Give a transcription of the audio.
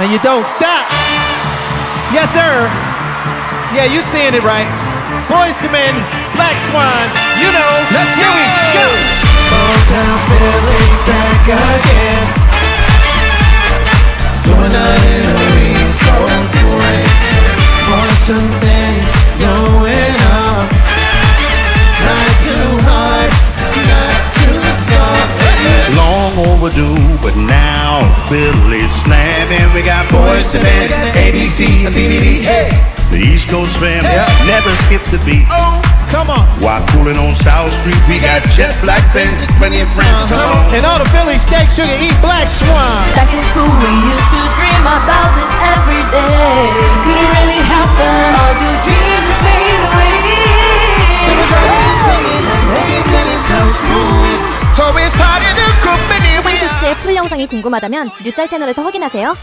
and you don't stop. Yes, sir. Yeah, you saying it right. Boys to men, Black Swan, you know. Let's go. go. Motown Philly back again. Doing that in a East Coast way. Boys to men, going up. Not too hard, not too soft. It's long overdue, but now Philly's slamming. We got boys to men, ABC, BBD. Hey. The East Coast fam family never skip the beat. Oh, come on. While cooling on South Street, we got jet black Benzes, plenty of friends. Come uh-huh. on. And all the Philly steak sugar eat Black Swan. Back in school, we used to dream about this every day. It Could it really happen? All your dreams just fade away. It was always singing and amazing, it sounds smooth. So we started a company. 영상이 궁금하다면 뉴짤 채널에서 확인하세요.